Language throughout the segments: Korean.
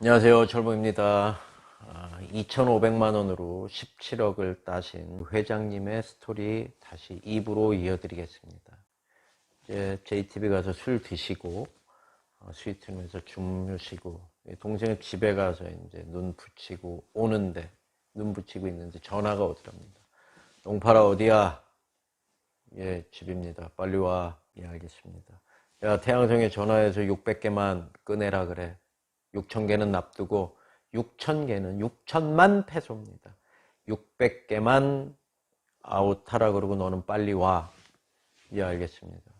안녕하세요. 철봉입니다. 2,500만 원으로 17억을 따신 회장님의 스토리 다시 입으로 이어드리겠습니다. 이제 JTB 가서 술 드시고 어, 스위트룸에서 주무시고 동생 집에 가서 이제 눈 붙이고 오는데 눈 붙이고 있는데 전화가 오더랍니다. 용팔아 어디야? 예, 집입니다. 빨리 와. 예, 알겠습니다. 야, 태양성에 전화해서 600개만 꺼내라 그래. 6,000개는 납두고 6,000개는 6천만 페소입니다. 600개만 아웃하라 그러고 너는 빨리 와. 예, 알겠습니다.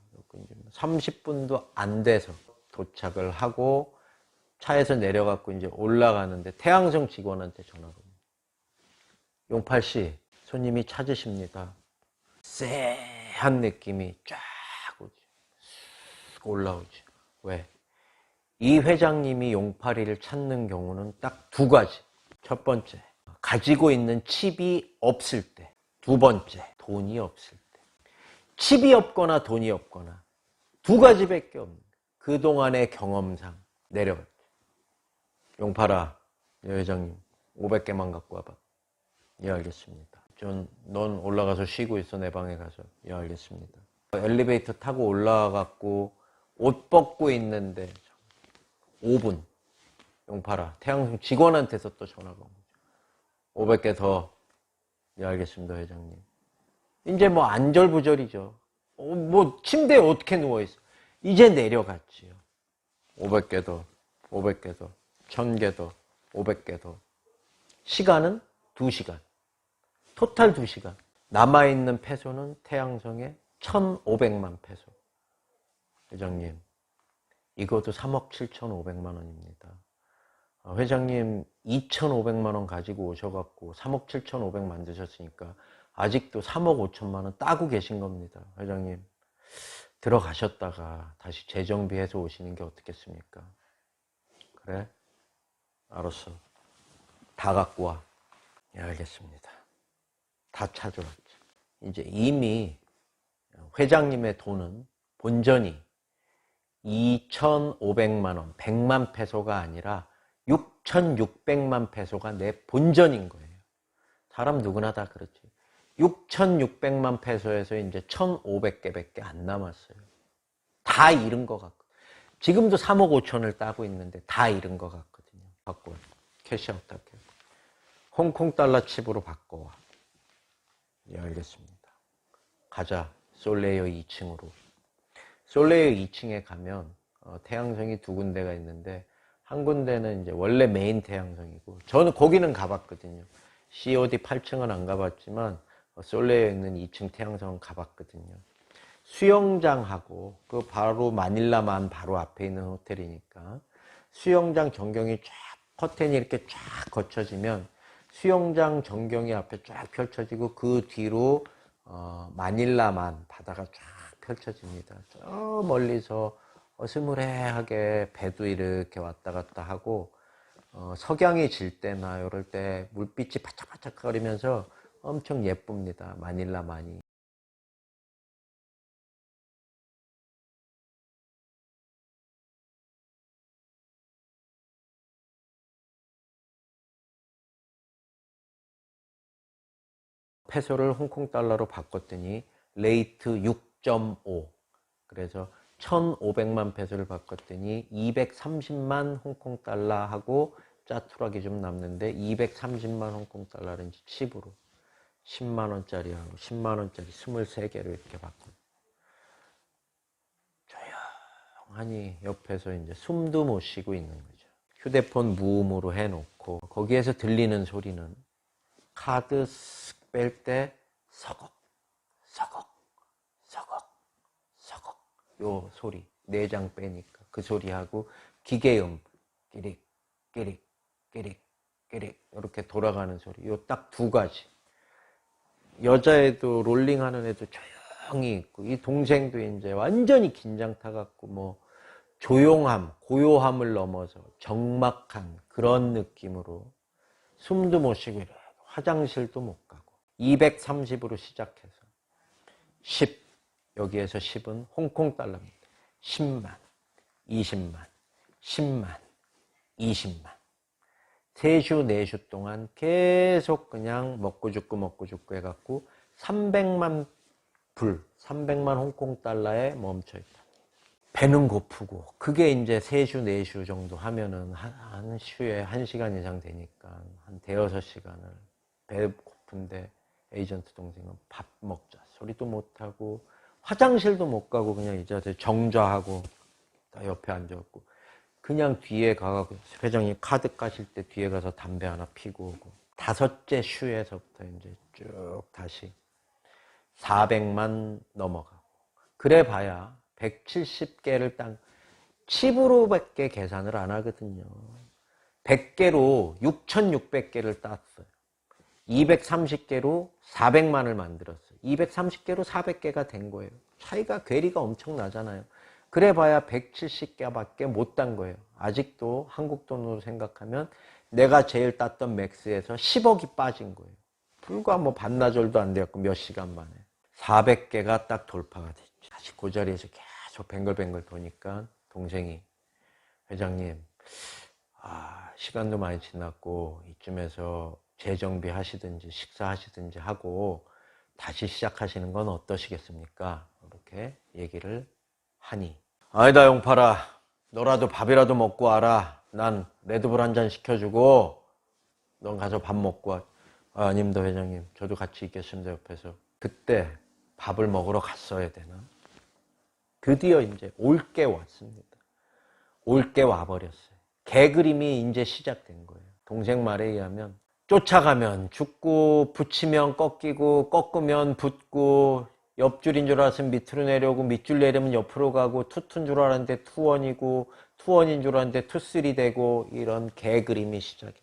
30분도 안 돼서 도착을 하고 차에서 내려갖고 이제 올라가는데 태양성 직원한테 전화가 옵니다. 용팔 씨, 손님이 찾으십니다. 쎄한 느낌이 쫙 오지. 쑥 올라오지. 왜? 이 회장님이 용팔이를 찾는 경우는 딱 두 가지. 첫 번째, 가지고 있는 칩이 없을 때. 두 번째, 돈이 없을 때. 칩이 없거나 돈이 없거나 두 가지밖에 없는 그동안의 경험상 내려갔죠. 용팔아, 여 회장님, 500개만 갖고 와봐. 예, 알겠습니다. 전, 넌 올라가서 쉬고 있어, 내 방에 가서. 예, 알겠습니다. 엘리베이터 타고 올라가갖고 옷 벗고 있는데 5분. 용팔아. 태양성 직원한테서 또 전화가 온 거죠. 500개 더. 예, 알겠습니다, 회장님. 이제 뭐 안절부절이죠. 어, 뭐 침대에 어떻게 누워 있어. 이제 내려갔지요. 500개 더, 500개 더, 1000개 더, 500개 더. 시간은 2시간. 토탈 2시간. 남아있는 패소는 태양성에 1,500만 패소. 회장님, 이것도 3억 7,500만 원입니다. 아, 회장님 2,500만 원 가지고 오셔갖고 3억 7,500 만드셨으니까 아직도 3억 5천만 원 따고 계신 겁니다. 회장님 들어가셨다가 다시 재정비해서 오시는 게 어떻겠습니까? 그래? 알았어. 다 갖고 와. 예, 알겠습니다. 다 찾아왔지. 이제 이미 회장님의 돈은 본전이 2,500만 원, 100만 페소가 아니라 6,600만 페소가 내 본전인 거예요. 사람 누구나 다 그렇지. 6,600만 페소에서 이제 1,500개밖에 안 남았어요. 다 잃은 것 같고. 지금도 3억 5천을 따고 있는데 다 잃은 것 같거든요. 바꿔. 캐시아웃 할게. 홍콩 달러 칩으로 바꿔와. 예, 알겠습니다. 가자. 솔레이어 2층으로. 솔레이어 2층에 가면 어, 태양성이 두 군데가 있는데 한 군데는 이제 원래 메인 태양성이고 저는 거기는 가봤거든요. COD 8층은 안 가봤지만 어, 솔레이어 있는 2층 태양성은 가봤거든요. 수영장하고 그 바로 마닐라만 바로 앞에 있는 호텔이니까 수영장 전경이 쫙 커튼이 이렇게 쫙 거쳐지면 수영장 전경이 앞에 쫙 펼쳐지고 그 뒤로 어, 마닐라만 바다가 쫙 펼쳐집니다. 저 멀리서 어스무레하게 배도 이렇게 왔다 갔다 하고 어, 석양이 질 때나 이럴 때 물빛이 바짝바짝 거리면서 엄청 예쁩니다. 마닐라만이. 페소를 홍콩 달러로 바꿨더니 레이트 6.5 그래서 1,500만 페소를 바꿨더니 230만 홍콩 달러하고 짜투락이 좀 남는데 230만 홍콩 달러를 이제 칩으로 10만 원짜리하고 10만 원짜리 23개로 이렇게 바꾼. 조용하니 옆에서 이제 숨도 못 쉬고 있는 거죠. 휴대폰 무음으로 해놓고 거기에서 들리는 소리는 카드 뺄때 서걱, 서걱, 서걱, 서걱. 요 소리 네장 빼니까 그 소리하고 기계음 끼릭, 끼릭, 끼릭, 끼릭. 이렇게 돌아가는 소리. 요 딱 두 가지. 여자애도 롤링하는 애도 조용히 있고 이 동생도 이제 완전히 긴장 타갖고 뭐 조용함, 고요함을 넘어서 적막한 그런 느낌으로 숨도 못 쉬고 화장실도 못 가고 230으로 시작해서 10 여기에서 10은 홍콩 달러입니다. 10만, 20만, 10만, 20만 3주, 4주 동안 계속 그냥 먹고 죽고 먹고 죽고 해갖고 300만 불, 300만 홍콩 달러에 멈춰 있다. 배는 고프고, 그게 이제 3주, 4주 정도 하면은 한, 한 슈에 1시간 이상 되니까 한 대여섯 시간을 배 고픈데 에이전트 동생은 밥 먹자 소리도 못하고 화장실도 못 가고 그냥 이 자세 정좌하고 다 옆에 앉아갖고 그냥 뒤에 가고 회장님 카드 까실 때 뒤에 가서 담배 하나 피고 오고 다섯째 슈에서부터 이제 쭉 다시 400만 넘어가고 그래 봐야 170개를 딱 칩으로밖에 계산을 안 하거든요. 100개로 6600개를 땄어요. 230개로 400만을 만들었어요 230개로 400개가 된 거예요. 차이가 괴리가 엄청 나잖아요. 그래 봐야 170개밖에 못 딴 거예요. 아직도 한국 돈으로 생각하면 내가 제일 땄던 맥스에서 10억이 빠진 거예요. 불과 뭐 반나절도 안 되었고 몇 시간 만에. 400개가 딱 돌파가 됐죠. 다시 그 자리에서 계속 뱅글뱅글 도니까 동생이 회장님 아, 시간도 많이 지났고 이쯤에서 재정비 하시든지 식사 하시든지 하고 다시 시작하시는 건 어떠시겠습니까? 이렇게 얘기를 하니. 아니다 용팔아. 너라도 밥이라도 먹고 와라. 난 레드불 한 잔 시켜주고 넌 가서 밥 먹고 와. 아, 아닙니다 회장님 저도 같이 있겠습니다 옆에서. 그때 밥을 먹으러 갔어야 되나? 드디어 이제 올게 왔습니다. 올게 와버렸어요. 개그림이 이제 시작된 거예요. 동생 말에 의하면 쫓아가면 죽고 붙이면 꺾이고 꺾으면 붙고 옆줄인 줄 알았으면 밑으로 내려오고 밑줄 내리면 옆으로 가고 투투인 줄 알았는데 투원이고 투원인 줄 알았는데 투쓰리 되고 이런 개 그림이 시작이 돼요.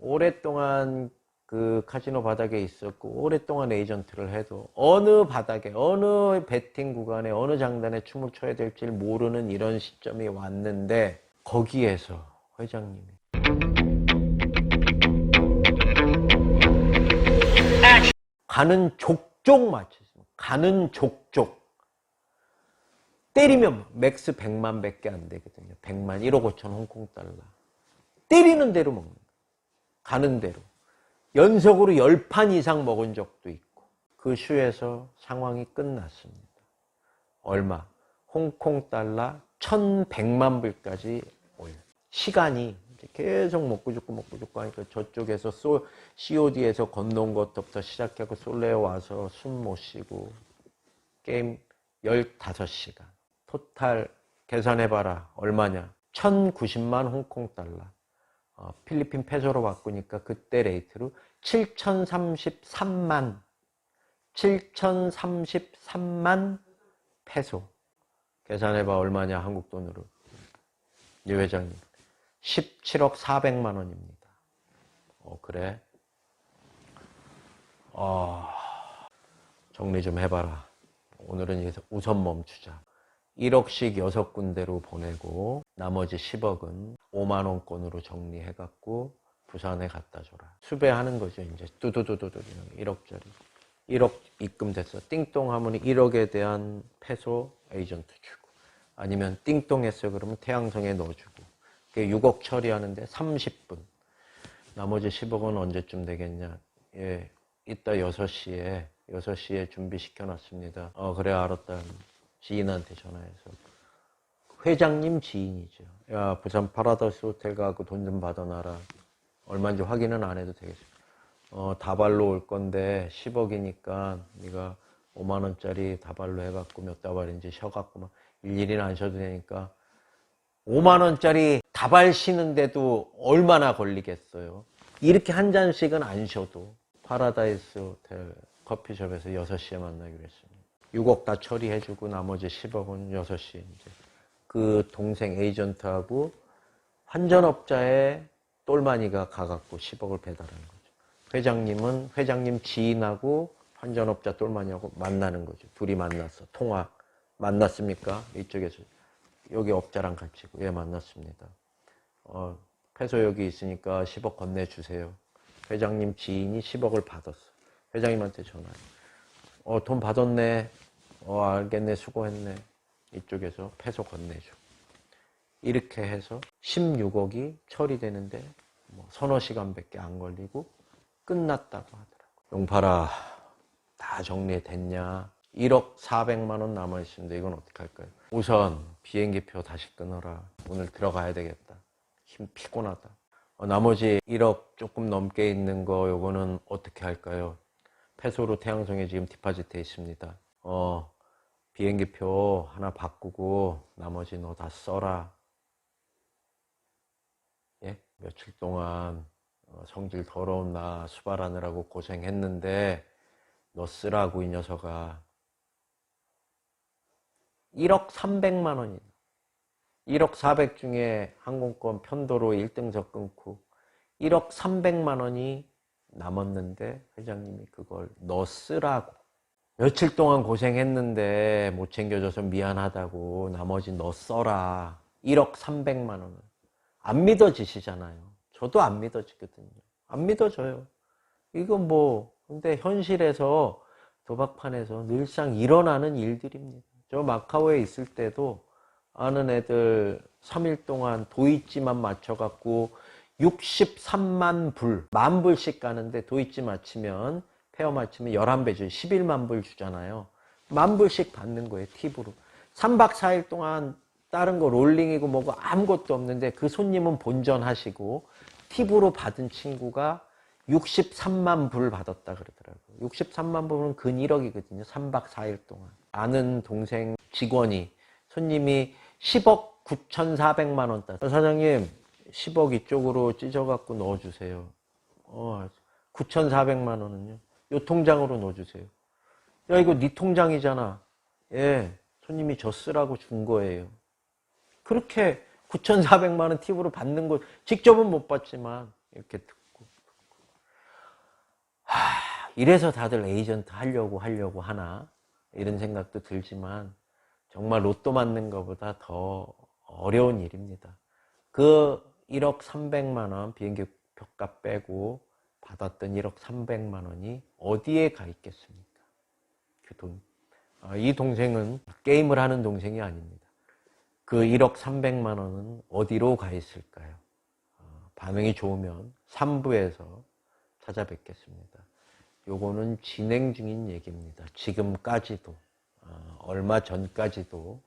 오랫동안 그 카지노 바닥에 있었고 오랫동안 에이전트를 해도 어느 바닥에 어느 베팅 구간에 어느 장단에 춤을 춰야 될지 모르는 이런 시점이 왔는데 거기에서 회장님이 가는 족족 맞췄습니다. 가는 족족. 때리면 맥스 100만 밖에 안 되거든요. 100만, 1억 5천 홍콩 달러. 때리는 대로 먹는 거예요. 가는 대로. 연속으로 10판 이상 먹은 적도 있고. 그 슈에서 상황이 끝났습니다. 얼마? 홍콩 달러 1100만 불까지 올려. 시간이 계속 먹고 죽고 먹고 죽고 하니까 저쪽에서 소, COD에서 건너온 것부터 시작하고 솔레에 와서 숨 못 쉬고 게임 15시간. 토탈 계산해봐라. 얼마냐? 1090만 홍콩 달러. 어, 필리핀 페소로 바꾸니까 그때 레이트로 7033만 7033만 페소. 계산해봐 얼마냐 한국 돈으로. 이 회장님. 17억 400만 원입니다. 어, 그래? 어, 정리 좀 해봐라. 오늘은 여기서 우선 멈추자. 1억씩 6군데로 보내고 나머지 10억은 5만원권으로 정리해갖고 부산에 갖다 줘라. 수배하는 거죠. 이제 뚜두두두두 1억짜리. 1억 입금됐어. 띵동 하면 1억에 대한 패소 에이전트 주고 아니면 띵동 했어 그러면 태양성에 넣어주고 6억 처리하는데 30분. 나머지 10억은 언제쯤 되겠냐. 예, 이따 6시에, 6시에 준비시켜놨습니다. 어, 그래, 알았다. 지인한테 전화해서. 회장님 지인이죠. 야, 부산 파라다이스 호텔 가고 돈 좀 받아놔라. 얼마인지 확인은 안 해도 되겠어. 어, 다발로 올 건데 10억이니까 네가 5만 원짜리 다발로 해갖고 몇 다발인지 쉬어갖고 막 일일이는 안 쉬어도 되니까 5만 원짜리 다발 쉬는데도 얼마나 걸리겠어요. 이렇게 한 잔씩은 안 쉬어도 파라다이스 호텔 커피숍에서 6시에 만나기로 했습니다. 6억 다 처리해주고 나머지 10억은 6시에 이제 그 동생 에이전트하고 환전업자의 똘마니가 가갖고 10억을 배달한 거죠. 회장님은 회장님 지인하고 환전업자 똘마니하고 만나는 거죠. 둘이 만났어. 통화. 만났습니까? 이쪽에서. 여기 업자랑 같이 예 만났습니다. 어, 패소 여기 있으니까 10억 건네주세요. 회장님 지인이 10억을 받았어. 회장님한테 전화해. 어, 돈 받았네. 어, 알겠네. 수고했네. 이쪽에서 패소 건네줘. 이렇게 해서 16억이 처리되는데 뭐 서너 시간밖에 안 걸리고 끝났다고 하더라고요. 용팔아, 다 정리됐냐? 1억 400만 원 남아 있습니다. 이건 어떻게 할까요? 우선 비행기표 다시 끊어라. 오늘 들어가야 되겠다. 힘 피곤하다. 어, 나머지 1억 조금 넘게 있는 거 요거는 어떻게 할까요? 패소로 태양성에 지금 디파짓돼 있습니다. 어, 비행기표 하나 바꾸고 나머지 너 다 써라. 예? 며칠 동안 어, 성질 더러운 나 수발하느라고 고생했는데 너 쓰라고 이 녀석아. 1억 300만 원이다. 1억 400 중에 항공권 편도로 1등석 끊고 1억 300만 원이 남았는데 회장님이 그걸 너 쓰라고. 며칠 동안 고생했는데 못 챙겨줘서 미안하다고 나머지 너 써라. 1억 300만 원을. 안 믿어지시잖아요. 저도 안 믿어지거든요. 안 믿어져요. 이건 뭐, 근데 현실에서 도박판에서 늘상 일어나는 일들입니다. 저 마카오에 있을 때도 아는 애들 3일 동안 도이찌만 맞춰갖고 63만 불, 만 불씩 가는데 도이찌 맞히면, 페어 맞히면 11배 줘. 11만 불 주잖아요. 만 불씩 받는 거예요, 팁으로. 3박 4일 동안 다른 거 롤링이고 뭐고 아무것도 없는데 그 손님은 본전하시고 팁으로 받은 친구가 63만 불 받았다 그러더라고요. 63만 불은 근 1억이거든요. 3박 4일 동안. 아는 동생 직원이 손님이 10억 9,400만 원 땄어요. 사장님 10억 이쪽으로 찢어갖고 넣어주세요. 어, 9,400만 원은요. 요 통장으로 넣어주세요. 야 이거 네 통장이잖아. 예, 손님이 저 쓰라고 준 거예요. 그렇게 9,400만 원 팁으로 받는 거 직접은 못 받지만 이렇게 듣고 하, 이래서 다들 에이전트 하려고 하려고 하나 이런 생각도 들지만 정말 로또 맞는 것보다 더 어려운 일입니다. 그 1억 300만 원 비행기 표값 빼고 받았던 1억 300만 원이 어디에 가 있겠습니까? 그 돈. 아, 이 동생은 게임을 하는 동생이 아닙니다. 그 1억 300만 원은 어디로 가 있을까요? 어, 반응이 좋으면 3부에서 찾아뵙겠습니다. 요거는 진행 중인 얘기입니다. 지금까지도 어, 얼마 전까지도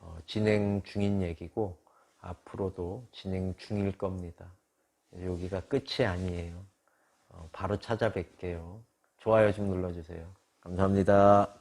어, 진행 중인 얘기고 앞으로도 진행 중일 겁니다. 여기가 끝이 아니에요. 어, 바로 찾아뵐게요. 좋아요 좀 눌러주세요. 감사합니다.